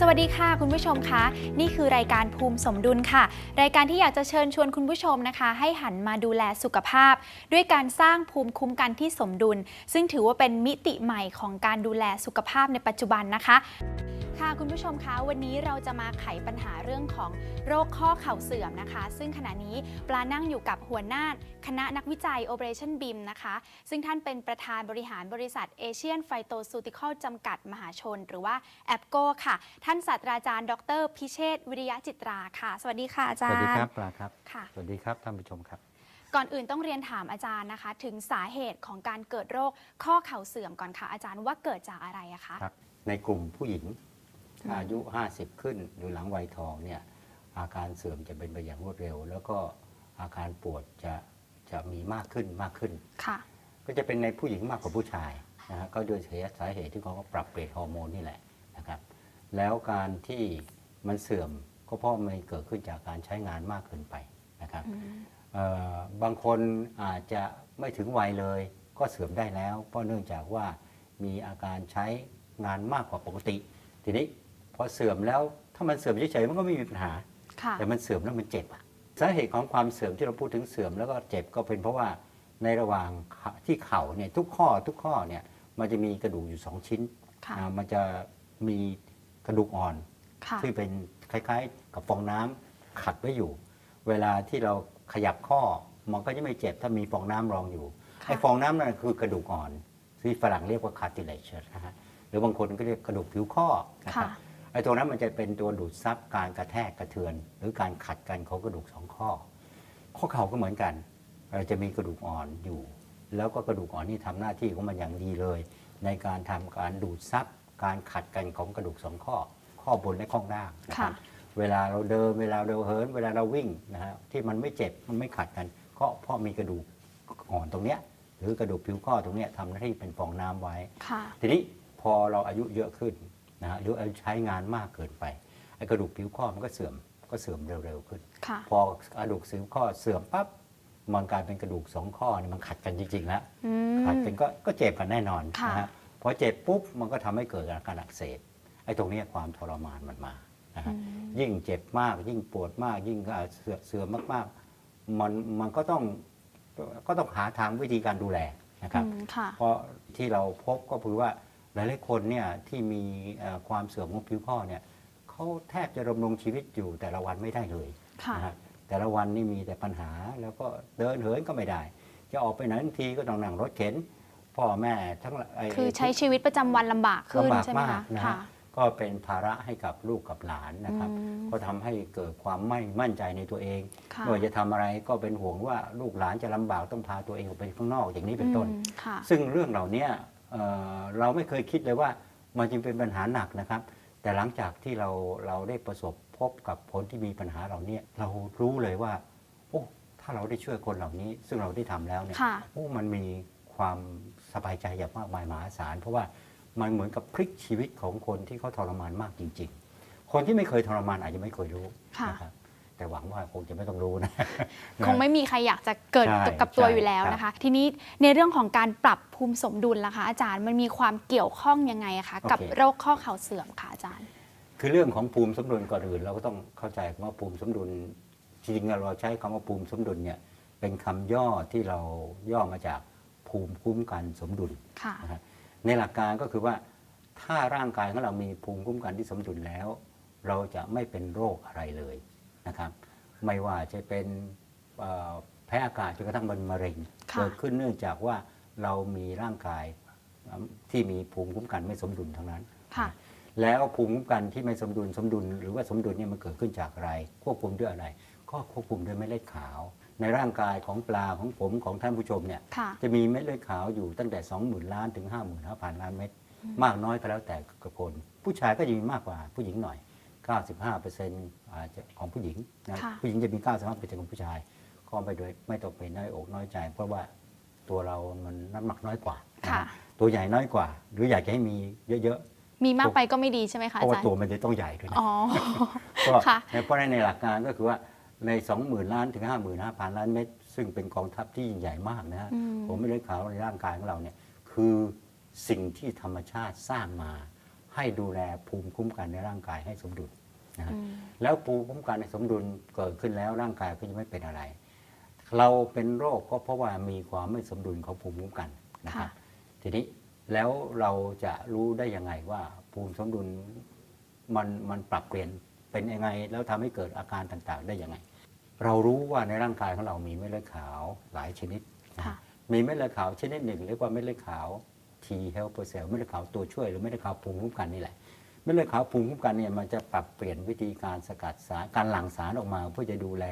สวัสดีค่ะคุณผู้ชมคะนี่คือรายการภูมิสมดุลค่ะ รายการที่อยากจะเชิญชวนคุณผู้ชมนะคะ ให้หันมาดูแลสุขภาพ ด้วยการสร้างภูมิคุ้มกันที่สมดุล ซึ่งถือว่าเป็นมิติใหม่ของการดูแลสุขภาพในปัจจุบันนะคะ ค่ะคุณผู้ชมคะวันนี้เราจะมาไขปัญหาเรื่องของโรคข้อเข่าเสื่อมนะคะ ซึ่งขณะนี้ปลานั่งอยู่กับหัวหน้าคณะนักวิจัย Operation BIM นะคะ ซึ่งท่านเป็นประธานบริหารบริษัท Asian Phytoceutical จำกัดมหาชน หรือว่าแอปโกค่ะ ท่านศาสตราจารย์ ดร พิเชษฐ์วิริยะจิตราค่ะ สวัสดีค่ะอาสจารย์วัสดีครับปลาครับค่ะสวัสดีครับท่านผู้ชมครับ ก่อนอื่นต้องเรียนถามอาจารย์นะคะ ถึงสาเหตุของการเกิดโรคข้อเข่าเสื่อมก่อนค่ะอาจารย์ว่าเกิดจากอะไรอะคะ ครับในกลุ่มผู้หญิงถ้า อายุ 50 ขึ้นหรือหลังวัยทองเนี่ยอาการเสื่อมจะเป็นไปอย่างรวดเร็ว แล้วก็อาการปวดจะจะมีมากขึ้นมากขึ้น ค่ะ ก็จะเป็นในผู้หญิงมากกว่าผู้ชายนะฮะก็โดยสาเหตุที่เขาก็ปรับเปลี่ยนฮอร์โมนนี่แหละนะครับ แล้วการที่มันเสื่อมก็เพราะมันเกิดขึ้นจากการใช้งานมากเกินไปนะครับอืมเอ่อบางคนอาจจะไม่ถึงวัยเลย ก็เสื่อมได้แล้ว เพราะเนื่องจากว่ามีอาการใช้งานมากกว่าปกติ ทีนี้ พอเสื่อมแล้วถ้ามันเสื่อมเฉยๆมันก็ไม่มีปัญหา ค่ะแต่มันเสื่อมแล้วมันเจ็บอะสาเหตุของความเสื่อมที่เราพูดถึงเสื่อมแล้วก็เจ็บก็เป็นเพราะว่าในระหว่างขาที่เข่าเนี่ยทุกข้อทุกข้อเนี่ยมันจะมีกระดูกอยู่สองชิ้นค่ะอ่ามันจะมีกระดูกอ่อน ค่ะ ที่เป็นคล้ายๆ กับฟองน้ำขัดไว้อยู่ เวลาที่เราขยับข้อมันก็จะไม่เจ็บถ้ามีฟองน้ำรองอยู่ค่ะ ไอ้ฟองน้ำนั่นคือกระดูกอ่อนที่ฝรั่งเรียกว่า cartilage นะฮะหรือบางคนก็เรียกกระดูกผิวข้อนะคค่ะ รับ ไอ้ตัวนั้นมันจะเป็นตัวดูดซับการกระแทกกระเทือน หรือการขัดกันของกระดูกสองข้อ ข้อเข่าก็เหมือนกัน เราจะมีกระดูกอ่อนอยู่ แล้วก็กระดูกอ่อนนี่ทำหน้าที่ของมันอย่างดีเลย ในการทำการดูดซับการขัดกันของกระดูกสองข้อ ข้อบนและข้อล่างนะครับค่ะเวลาเราเดินเวลาเราเหิน เวลาเราวิ่งนะฮะที่มันไม่เจ็บมันไม่ขัดกันก็เพราะมีกระดูกอ่อนตรงเนี้ยหรือกระดูกผิวข้อตรงเนี้ยทำหน้าที่เป็นฟองน้ำไว้ค่ะทีนี้พอเราอายุเยอะขึ้น นะฮะหรืออายุใช้งานมากเกินไปไอ้กระดูกผิวข้อมันก็เสื่อมก็เสื่อมเร็วๆขึ้น ค่ะ พอกระดูกสิวข้อเสื่อมปั๊บมันกลายเป็นกระดูกสองข้อนี่มันขัดกันจริงๆแล้วอืขัดมกันก็ก็เจ็บกันแน่นอนค่ะ นะฮะพอเจ็บปุ๊บมันก็ทำให้เกิดอาการอักเสบไอ้ตรงเนี้ยความทรมานมันมานะฮะอืมยิ่งเจ็บมาก ยิ่งปวดมาก ยิ่งอ่าเสื่อมเสื่อมมากๆ มันมันก็ต้องก็ต้องหาทางวิธีการดูแลนะครับ อืมค่ะ เพราะที่เราพบก็คือว่า หลายๆคนเนี่ยที่มีเอ่อความเสื่อมของผิวข้อเนี่ยเขาแทบจะดำรงชีวิตอยู่แต่ละวันไม่ได้เลยค่ะนะฮะแต่ละวันนี่มีแต่ปัญหาแล้วก็เดินเหินก็ไม่ได้ จะออกไปไหนทันทีก็ต้องนั่งรถเข็นพ่อแม่ทั้งหลายไคือใช้ชีวิตประจำวันลำบากขึ้นลำบากใช่ไหมมากคะนะค่ะฮะก็เป็นภาระให้กับลูกกับหลานนะครับอืมก็ทำให้เกิดความไม่มั่นใจในตัวเองค่ะไม่ว่าจะทำอะไรก็เป็นห่วงว่าลูกหลานจะลำบากต้องพาตัวเองออกไปข้างนอกอย่างนี้เป็นต้นอืมค่ะซึ่งเรื่องเหล่านี้ เอ่อเราไม่เคยคิดเลยว่ามันจึงเป็นปัญหาหนักนะครับ แต่หลังจากที่เราเราได้ประสบพบกับคนที่มีปัญหาเหล่านี้เรารู้เลยว่า โอ้ถ้าเราได้ช่วยคนเหล่านี้ ซึ่งเราได้ทำแล้วเนี่ยค่ะโอ้มันมีความสบายใจอย่างมากมายมหาศาลเพราะว่ามันเหมือนกับพลิกชีวิตของคนที่เขาทรมานมากจริง ๆ คนที่ไม่เคยทรมานอาจจะไม่เคยรู้ค่ะนะครับ แต่หวังว่าคงจะไม่ต้องรู้นะ คงไม่มีใครอยากจะเกิดใช่กับตัวใช่อยู่แล้วครับนะคะ ทีนี้ในเรื่องของการปรับภูมิสมดุลล่ะคะอาจารย์มันมีความเกี่ยวข้องยังไงอะคะกับโอเคโรคข้อเข่าเสื่อมค่ะอาจารย์ คือเรื่องของภูมิสมดุลก่อนอื่น เราก็ต้องเข้าใจว่าภูมิสมดุลจริงๆเราใช้คำว่าภูมิสมดุลเนี่ยเป็นคำย่อที่เราย่อมาจากภูมิคุ้มกันสมดุลค่ะนะฮะในหลักการก็คือว่าถ้าร่างกายของเรามีภูมิคุ้มกันที่สมดุลแล้ว เราจะไม่เป็นโรคอะไรเลย นะครับไม่ว่าจะเป็นเอ่อแพ้อากาศจนกระทั่งเป็นมะเร็งค่ะเกิดขึ้นเนื่องจากว่าเรามีร่างกายที่มีภูมิคุ้มกันไม่สมดุลทั้งนั้นค่ะแล้วภูมิคุ้มกันที่ไม่สมดุลสมดุล หรือว่าสมดุลเนี่ยมันเกิดขึ้นจากอะไร ควบคุมด้วยอะไร ก็ควบคุมด้วยเม็ดเลือดขาว ในร่างกายของปลาของผมของท่านผู้ชมเนี่ยค่ะจะมีเม็ดเลือดขาวอยู่ตั้งแต่ 20,000 ล้านถึง 55,000 ล้านเม็ดมากน้อยก็แล้วแต่กระคนผู้ชายก็จะมีมากกว่าผู้หญิงหน่อย 95%อาจจะของผู้หญิงนะค่ะ ผู้หญิงจะมี 95%ของผู้ชาย ก็ไปโดยไม่ต้องเป็นน้อยอกน้อยใจ เพราะว่าตัวเรามันน้ำหนักน้อยกว่านะค่ะฮะตัวใหญ่น้อยกว่า หรืออยากจะให้มีเยอะมีมากไปก็ไม่ดีใช่ไหมๆ คะเพราะอาว่าจารย์ ตัวมันจะต้องใหญ่ด้วยนะ อ๋อ ก็ค่ะในเพราะฉะนั้นในหลักการก็คือว่าใน 20,000 ล้านถึง 55,000 ล้านเม็ดซึ่งเป็นกองทัพที่ยิ่งใหญ่มากนะฮะอืม ผมไม่ได้ข่าวในร่างกายของเราเนี่ยคือสิ่งที่ธรรมชาติสร้างมา ให้ดูแลภูมิคุ้มกันในร่างกายให้สมดุลนะฮะอืมแล้วภูมิคุ้มกันในสมดุลเกิดขึ้นแล้วร่างกายก็จะไม่เป็นอะไร เราเป็นโรคก็เพราะว่ามีความไม่สมดุลของภูมิคุ้มกันนะครับค่ะทีนี้แล้วเราจะรู้ได้ยังไงว่าภูมิสมดุลมันมันปรับเปลี่ยนเป็นยังไง แล้วทำให้เกิดอาการต่างๆ ได้ยังไง เรารู้ว่าในร่างกายของเรามีเม็ดเลือดขาวหลายชนิดนะค่ะมีเม็ดเลือดขาวชนิดหนึ่งเรียกว่าเม็ดเลือดขาว T helper cell เม็ดเลือดขาวตัวช่วย หรือเม็ดเลือดขาวภูมิคุ้มกันนี่แหละเม็ดเลือดขาวภูมิคุ้มกันเนี่ยมันจะปรับเปลี่ยนวิธีการสกัดสารการหลั่งสารออกมา เพื่อจะดูแล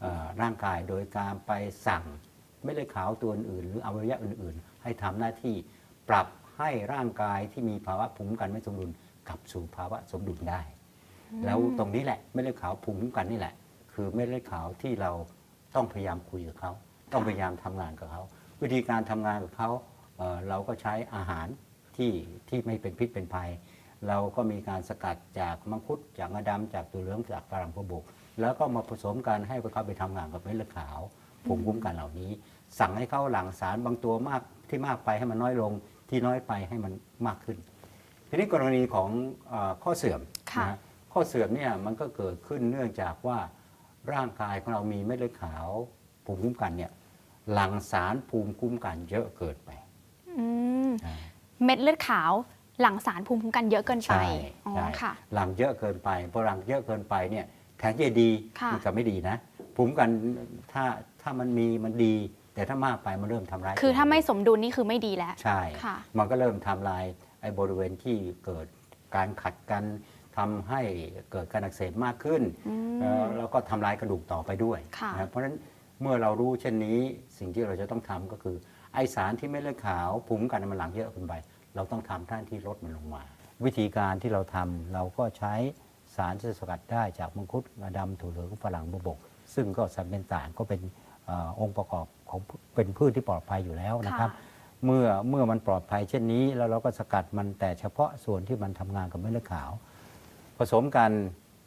เอ่อร่างกายโดยการไปสั่งเม็ดเลือดขาวตัวอื่นหรืออวัยวะอื่น ๆ ให้ทำหน้าที่ปรับให้ร่างกายที่มีภาวะภูมิคุ้มกันไม่สมดุลกลับสู่ภาวะสมดุลได้ แล้วตรงนี้แหละเม็ดเลือดขาวภูมิคุ้มกันนี่แหละ คือเม็ดเลือดขาวที่เราต้องพยายามคุยกับเขา ต้องพยายามทำงานกับเขา วิธีการทำงานกับเขา เอ่อเราก็ใช้อาหารที่ที่ไม่เป็นพิษเป็นภัย เราก็มีการสกัดจากมังคุดจากงาดำจากตัวเหลืองจากฝรั่งพวบกแล้วก็มาผสมกันให้เขาไปทำงานกับเม็ดเลือดขาวภูมิคุ้มกันเหล่านี้ สั่งให้เขาหลั่งสารบางตัวมากที่มากไปให้มันน้อยลงที่น้อยไปให้มันมากขึ้น ทีนี้กรณีของเออข้อเสื่อมค่ะนะฮะข้อเสื่อมเนี่ยมันก็เกิดขึ้นเนื่องจากว่าร่างกายของเรามีเม็ดเลือดขาวภูมิคุ้มกันเนี่ยหลั่งสารภูมิคุ้มกันเยอะเกินไปอืมอ่า เม็ดเลือดขาวหลั่งสารภูมิคุ้มกันเยอะเกินไปใช่อ๋อใช่ค่ะ หลังเยอะเกินไปพอหลังเยอะเกินไปเนี่ยแทนที่จะดีค่ะ มันก็ไม่ดีนะภูมิคุ้มกันถ้าถ้ามันมีมันดี แต่ถ้ามากไปมันเริ่มทำร้ายคือถ้าไม่ตัวเสมดุลนี่คือไม่ดีแล้วงใช่ ค่ะ มันก็เริ่มทำลายไอ้บริเวณที่เกิดการขัดกันทำให้เกิดการอักเสบมากขึ้นอืมเอ่อแล้วก็ทำลายกระดูกต่อไปด้วยค่ะ นะเพราะฉะนั้นเมื่อเรารู้เช่นนี้สิ่งที่เราจะต้องทำก็คือ ไอสารที่ไม่เลือดขาวภูมิคุ้มกันมันหลังเยอะเกินไป เราต้องทำท่านที่ลดมันลงมา วิธีการที่เราทำเราก็ใช้สารที่สกัดได้จากมังคุดงาดำถั่วเหลืองฝรั่งบวบก ซึ่งก็สัมเป็นสารก็เป็นเออองค์ประกอบของเป็นพืชที่ปลอดภัยอยู่แล้วนะครับค่ะเมื่อเมื่อมันปลอดภัยเช่นนี้ แล้วเราก็สกัดมันแต่เฉพาะส่วนที่มันทำงานกับเม็ดเลือดขาว ผสมกัน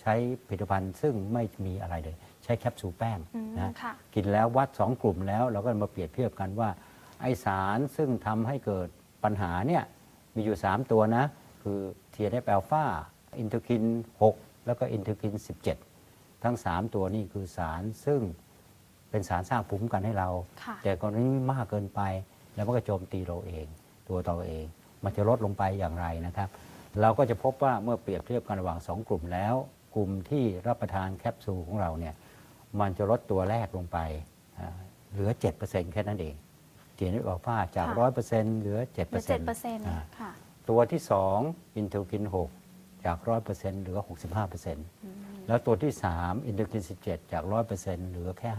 ใช้ผลิตภัณฑ์ซึ่งไม่มีอะไรเลย ใช้แคปซูลแป้งอืมนะค่ะ กินแล้ววัดสองกลุ่มแล้ว เราก็มาเปรียบเทียบกันว่า ไอสารซึ่งทำให้เกิดปัญหาเนี่ยมีอยู่ 3 ตัวนะ คือ TNF อ l p h a อินเทอร์คิน 6 แล้วก็อินเทอร์คิน 17 ทั้ง 3 ตัวนี่คือสารซึ่งเป็นสารสร้างภูมิคุ้มกันให้เรา ค่ะ แต่กรณีมากเกินไปแล้วมันก็โจมตีเราเอง ตัวเราเอง มันจะลดลงไปอย่างไรนะครับ เราก็จะพบว่าเมื่อเปรียบเทียบกันระหว่าง 2 กลุ่มแล้ว กลุ่มที่รับประทานแคปซูลของเราเนี่ยมันจะลดตัวแรกลงไปอ่าเหลือ 7%แค่นั้นเองเทียนอัลฟาจากค่ะ100%เหลือ 7%เหลือเจ็ดเปอร์เซ็นต์อ่าค่ะตัวที่ 2 อินเทอร์คิน 6 จาก 100%เหลือ 65%แล้วตัวที่ 3 อินเทอร์คิน 17 จาก 100%เหลือแค่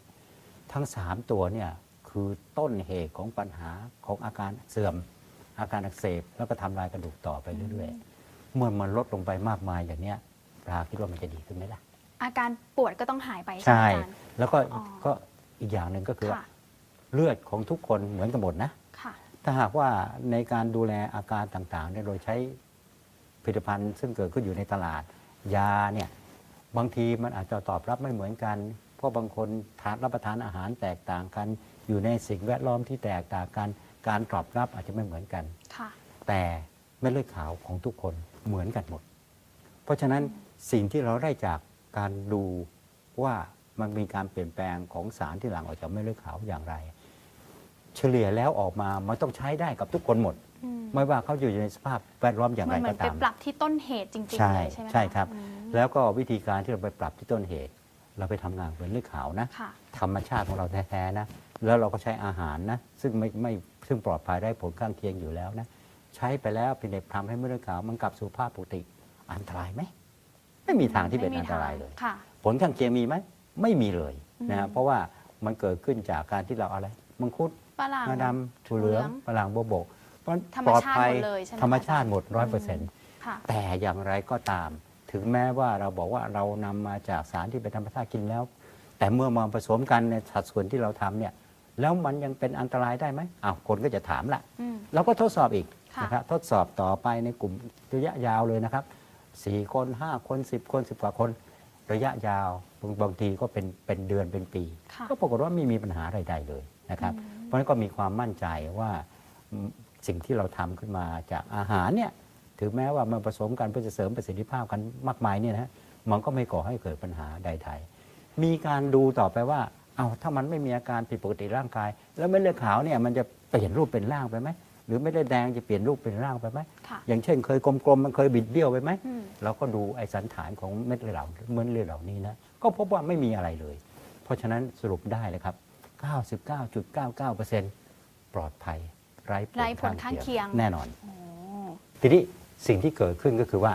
50%ทั้ง 3 ตัวเนี่ยคือต้นเหตุของปัญหาของอาการเสื่อม อาการอักเสบแล้วก็ทำลายกระดูกต่อไปเรื่อยๆเมื่อมันลดลงไปมากมายอย่างเนี้ยป ลาคิดว่ามันจะดีขึ้นไหมล่ะ อาการปวดก็ต้องหายไปใช่ใช่ไหมอาจารย์ แล้วก็อ๋อ ก็อีกอย่างหนึ่งก็คือว่าค่ะ เลือดของทุกคนเหมือนกันหมดนะ ค่ะ ถ้าหากว่าในการดูแลอาการต่างๆเนี่ยโดยใช้ผลิตภัณฑ์ซึ่งเกิดขึ้นอยู่ในตลาด ยาเนี่ยบางทีมันอาจจะตอบรับไม่เหมือนกัน เพราะบางคนทานรับประทานอาหารแตกต่างกัน อยู่ในสิ่งแวดล้อมที่แตกต่างกัน การตอบรับอาจจะไม่เหมือนกัน ค่ะ แต่เม็ดเลือดขาวของทุกคนเหมือนกันหมด เพราะฉะนั้นสิ่งที่เราได้จากการดูว่ามันมีการเปลี่ยนแปลงของสารที่หลั่งออกจากเม็ดเลือดขาวอย่างไร เฉลี่ยแล้วออกมามันต้องใช้ได้กับทุกคนหมดอืมไม่ว่าเขาอยู่ในสภาพแวดล้อมอย่างมัไรนเหมืก็อนไปตามปรับที่ต้นเหตุจริงใช่ๆเลยใช่ไหมะใช่ครับอืมแล้วก็วิธีการที่เราไปปรับที่ต้นเหตุ เราไปทำงานเป็นเลือดขาวนะค่ะธรรมชาติของเราแท้ๆนะ แล้วเราก็ใช้อาหารนะ ซึ่งไม่ไม่ซึ่งปลอดภัยได้ผลข้างเคียงอยู่แล้วนะ ใช้ไปแล้วเป็นเด็กทำให้เม็ดเลือดขาวมันกลับสู่ภาพปกติ อันตรายไหมไม่มีทางที่เป็นไม่มีอันตรายเลย ค่ะ ผลข้างเคียงมีไหมไม่มีเลยนะอืฮะมเพราะว่ามันเกิดขึ้นจากการที่เราอะไรมังคุดฝรั่ง งาดำถั่วเหลืองถั่วเหลืองฝรั่งโบวบกเพราะธรรมปลอดชาติภัยหมดเลยใช่ไหมธรรมคะชาติหมดร้อยเปอร์อืเซ็นต์มค่ะ แต่อย่างไรก็ตาม ถึงแม้ว่าเราบอกว่าเรานำมาจากสารที่เป็นธรรมชาติกินแล้ว แต่เมื่อมาผสมกันในสัดส่วนที่เราทำเนี่ย แล้วมันยังเป็นอันตรายได้ไหมอ้าวคนก็จะถามละ อืม เราก็ทดสอบอีกค่ะ นะครับทดสอบต่อไปในกลุ่มระยะยาวเลยนะครับ สี่คนห้าคนสิบคนสิบกว่าคน ระยะยาวบางบางทีก็เป็นเป็นเดือนเป็นปี ค่ะก็ปรากฏว่าไม่มีปัญหาใดๆเลยนะครับ อืม เพราะฉะนั้นก็มีความมั่นใจว่าอืมสิ่งที่เราทำขึ้นมาจากอาหารเนี่ยถึงแม้ว่ามันผสมกันเพื่อจะเสริมประสิทธิภาพกันมากมายเนี่ยนะฮะมันก็ไม่ก่อให้เกิดปัญหาใดๆมีการดูต่อไปว่าเอาถ้ามันไม่มีอาการผิดปกติร่างกาย แล้วเม็ดเลือดขาวเนี่ยมันจะเปลี่ยนรูปเป็นร่างไปไหม หรือเม็ดเลือดแดงจะเปลี่ยนรูปเป็นร่างไปไหมค่ะอย่างเช่นเคยกลมๆมันเคยบิดเบี้ยวไปไหมอืมเราก็ดูไอสันฐานของเม็ดเลือดเหล่าเม็ดเลือดเหล่านี้นะก็พบว่าไม่มีอะไรเลย เพราะฉะนั้นสรุปได้เลยครับ 99.99%ปลอดภัยไร้ไร้ผลข้างเคียงแน่นอนโอ้ทีนี้สิ่งที่เกิดขึ้นก็คือว่า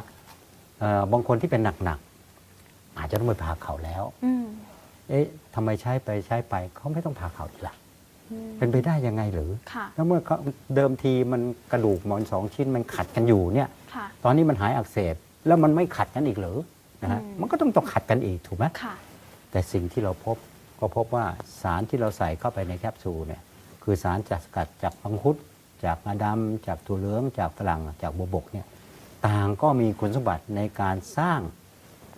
เอ่อบางคนที่เป็นหนักๆอาจจะต้องไปผ่าเข่าแล้วอืมเอ๊ะทำไมใช้ไปใช้ไปเขาไม่ต้องผ่าเข่าอีกล่ะอืม เป็นไปได้ยังไงหรือ ค่ะ แล้วเมื่อเขาเดิมทีมันกระดูกหมอนสองชิ้นมันขัดกันอยู่เนี่ย ค่ะ ตอนนี้มันหายอักเสบแล้วมันไม่ขัดกันอีกเหรือนะฮะอืม มันก็ต้องต้องขัดกันอีกถูกไหมค่ะ แต่สิ่งที่เราพบก็พบว่าสารที่เราใส่เข้าไปในแคปซูลเนี่ยคือสารจากสกัดจากพังคุดจากงาดำจากถั่วเหลืองจากฝรั่งจากบัวบกเนี่ยต่างก็มีคุณสมบัติในการสร้าง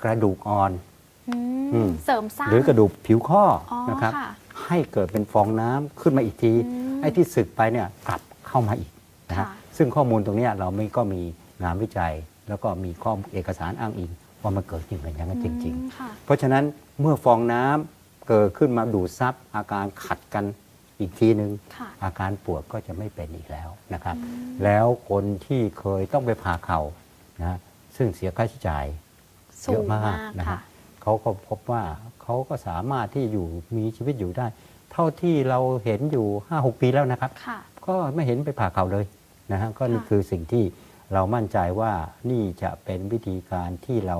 กระดูกอ่อน อือืมมเสริมสร้างหรือกระดูกผิวข้อออนะครับ ค่ะ ให้เกิดเป็นฟองน้ำขึ้นมาอีกทีอืมไอ้ที่สึกไปเนี่ยกลับเข้ามาอีกนะฮะค่ะซึ่งข้อมูลตรงเนี้ยเราไม่ก็มีงานวิจัย แล้วก็มีข้อเอกสารอ้างอิงว่ามันเกิดจริงอย่างนั้นจริงอืมค่ะๆเพราะฉะนั้นเมื่อฟองน้ำเกิดขึ้นมาดูดซับอาการขัดกันอีกทีหนึ่งค่ะอาการปวดก็จะไม่เป็นอีกแล้วนะครับอืมแล้วคนที่เคยต้องไปผ่าเข่านะซึ่งเสียค่าใช้จ่ายสูเยอะงมามากกนะครัค่ะบ เขาก็พบว่าเขาก็สามารถที่อยู่มีชีวิตอยู่ได้ เท่าที่เราเห็นอยู่ 5-6 ปีแล้วนะครับค่ะก็ไม่เห็นไปผ่าเข่าเลยนะฮะก็นี่ค่ะคือสิ่งที่เรามั่นใจว่านี่จะเป็นวิธีการที่เรา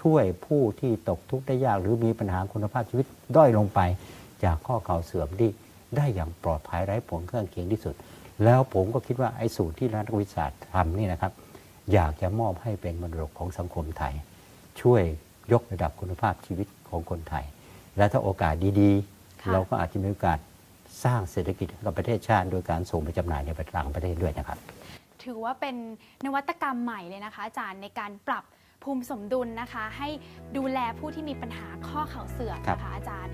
ช่วยผู้ที่ตกทุกข์ได้ยาก หรือมีปัญหาคุณภาพชีวิตด้อยลงไป จากข้อเข่าเสื่อมที่ได้อย่างปลอดภัยไร้ผลข้างเคียงที่สุด แล้วผมก็คิดว่าไอ้สูตรที่นักวิทยาศาสตร์ทำนี่นะครับ อยากจะมอบให้เป็นมรดกของสังคมไทย ช่วย ยกระดับคุณภาพชีวิตของคนไทย และถ้าโอกาสดีค่ะๆเราก็อาจจะมีโอกาสสร้างเศรษฐกิจให้กับประเทศชาติ โดยการส่งไปจำหน่ายในต่างประเทศด้วยนะครับ ถือว่าเป็นนวัตกรรมใหม่เลยนะคะ อาจารย์ในการปรับภูมิสมดุลนะคะ ให้ดูแลผู้ที่มีปัญหาข้อเข่าเสื่อมครับนะคะอาจารย์